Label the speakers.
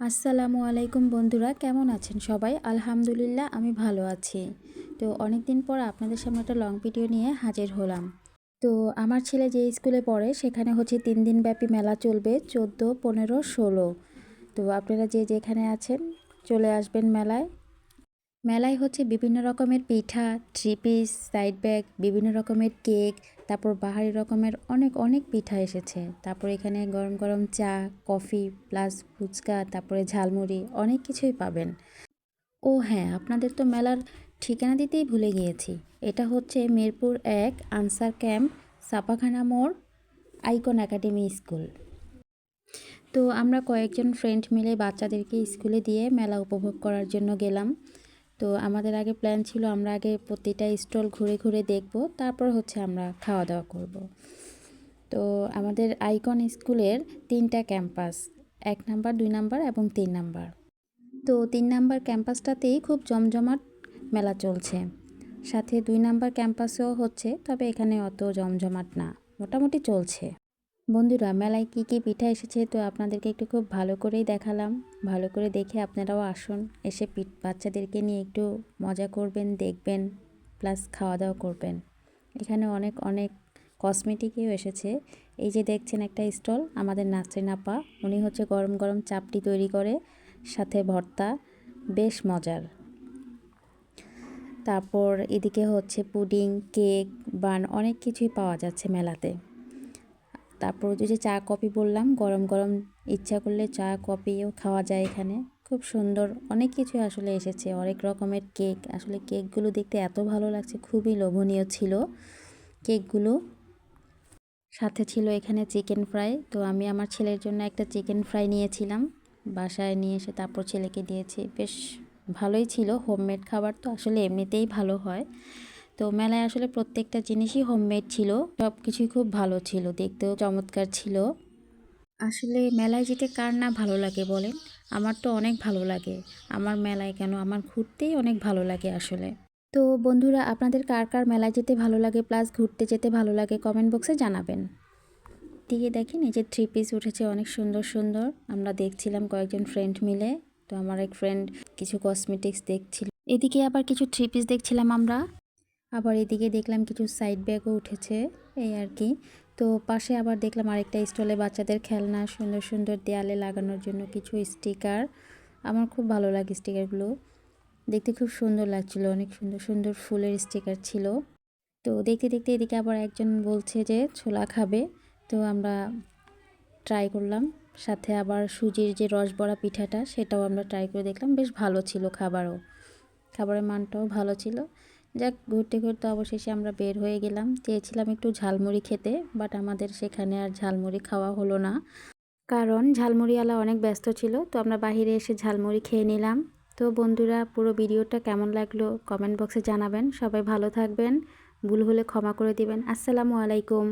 Speaker 1: আসসালামু আলাইকুম বন্ধুরা, কেমন আছেন সবাই? আলহামদুলিল্লাহ, আমি ভালো আছি। তো অনেক দিন পর আপনাদের সামনে একটা লং ভিডিও নিয়ে হাজির হলাম। তো আমার ছেলে যে স্কুলে পড়ে, সেখানে হচ্ছে তিন দিন ব্যাপী মেলা চলবে, চোদ্দ, পনেরো, ষোলো। তো আপনারা যে যেখানে আছেন, চলে আসবেন মেলায়। মেলায় হচ্ছে বিভিন্ন রকমের পিঠা থ্রি পিস সাইড ব্যাগ বিভিন্ন রকমের কেক তারপর বাহারি রকমের অনেক অনেক পিঠা এসেছে। তারপর এখানে গরম গরম চা, কফি প্লাস ফুচকা, তারপরে ঝালমুড়ি অনেক কিছুই পাবেন। ও হ্যাঁ আপনাদের তো মেলার ঠিকানা দিতেই ভুলে গিয়েছি। এটা হচ্ছে মিরপুর এক আনসার ক্যাম্প, সাপাখানা মোড়, আইকন একাডেমি স্কুল। তো আমরা কয়েকজন ফ্রেন্ড মিলে বাচ্চাদেরকে স্কুলে দিয়ে মেলা উপভোগ করার জন্য গেলাম। তো আমাদের আগে প্ল্যান ছিল আমরা আগে প্রতিটা স্টল ঘুরে ঘুরে দেখব, তারপর হচ্ছে আমরা খাওয়া দাওয়া করব। তো আমাদের আইকন স্কুলের তিনটা ক্যাম্পাস এক নাম্বার, দুই নাম্বার এবং তিন নাম্বার। তো তিন নাম্বার ক্যাম্পাসটাতেই খুব জমজমাট মেলা চলছে। সাথে দুই নাম্বার ক্যাম্পাসেও হচ্ছে, তবে এখানে অত জমজমাট না, মোটামুটি চলছে। বন্ধুরা, মেলায় কী কী পিঠা এসেছে তো আপনাদেরকে একটু খুব ভালো করেই দেখালাম। ভালো করে দেখে আপনারাও আসুন, এসে পিঠ, বাচ্চাদেরকে নিয়ে একটু মজা করবেন, দেখবেন, প্লাস খাওয়া দাওয়া করবেন। এখানে অনেক অনেক কসমেটিকও এসেছে। এই যে দেখছেন একটা স্টল, আমাদের নাসরিন আপা উনি হচ্ছে গরম গরম চাপটি তৈরি করে, সাথে ভর্তা, বেশ মজার। তারপর এদিকে হচ্ছে পুডিং, কেক, বান, অনেক কিছুই পাওয়া যাচ্ছে মেলাতে। তারপর ওই যে চা কফি বললাম, গরম গরম ইচ্ছা করলে চা, কফিও খাওয়া যায় এখানে। খুব সুন্দর, অনেক কিছু আসলে এসেছে, অনেক রকমের কেক। আসলে কেকগুলো দেখতে এত ভালো লাগছে, খুবই লোভনীয় ছিল কেকগুলো। সাথে ছিল এখানে চিকেন ফ্রাই, তো আমি আমার ছেলের জন্য একটা চিকেন ফ্রাই নিয়েছিলাম। বাসায় নিয়ে এসে তারপর ছেলেকে দিয়েছি। বেশ ভালোই ছিল, হোমমেড খাবার তো আসলে এমনিতেই ভালো হয়। তো মেলায় আসলে প্রত্যেকটা জিনিসই হোমমেড ছিল সব কিছুই খুব ভালো ছিল, দেখতেও চমৎকার ছিল। আসলে মেলায় যেতে কার না ভালো লাগে বলেন? আমার তো অনেক ভালো লাগে। আমার মেলায় কেন? আমার ঘুরতেই অনেক ভালো লাগে আসলে। তো বন্ধুরা, আপনাদের কার কার মেলায় যেতে ভালো লাগে, প্লাস ঘুরতে যেতে ভালো লাগে কমেন্ট বক্সে জানাবেন। দিকে দেখেন, এই যে থ্রি পিস উঠেছে, অনেক সুন্দর সুন্দর। আমরা দেখছিলাম কয়েকজন ফ্রেন্ড মিলে। তো আমার এক ফ্রেন্ড কিছু কসমেটিক্স দেখছিল। এদিকে আবার কিছু থ্রি পিস দেখছিলাম আমরা। আবার এদিকে দেখলাম কিছু সাইড ব্যাগও উঠেছে, এই আর কি। তো পাশে আবার দেখলাম আরেকটা স্টলে বাচ্চাদের খেলনা, সুন্দর সুন্দর দেয়ালে লাগানোর জন্য কিছু স্টিকার আমার খুব ভালো লাগে স্টিকারগুলো দেখতে খুব সুন্দর লাগছিল, অনেক সুন্দর সুন্দর ফুলের স্টিকার ছিল। তো দেখতে দেখতে এদিকে আবার একজন বলছে যে, ছোলা খাবে। তো আমরা ট্রাই করলাম। সাথে আবার সুজির যে রস বড়া পিঠাটা, সেটাও আমরা ট্রাই করে দেখলাম। বেশ ভালো ছিল খাবারও। খাবারের মানটাও ভালো ছিল। যাক, ঘুরতে ঘুরতে অবশেষে আমরা বের হয়ে গেলাম। চেয়েছিলাম একটু ঝালমুড়ি খেতে বাট আমাদের সেখানে আর ঝালমুড়ি খাওয়া হলো না। কারণ ঝালমুড়িওয়ালা অনেক ব্যস্ত ছিল, তো আমরা বাহিরে এসে ঝালমুড়ি খেয়ে নিলাম। তো বন্ধুরা, পুরো ভিডিওটা কেমন লাগল কমেন্ট বক্সে জানাবেন। সবাই ভালো থাকবেন। ভুল হলে ক্ষমা করে দিবেন। আসসালামু আলাইকুম।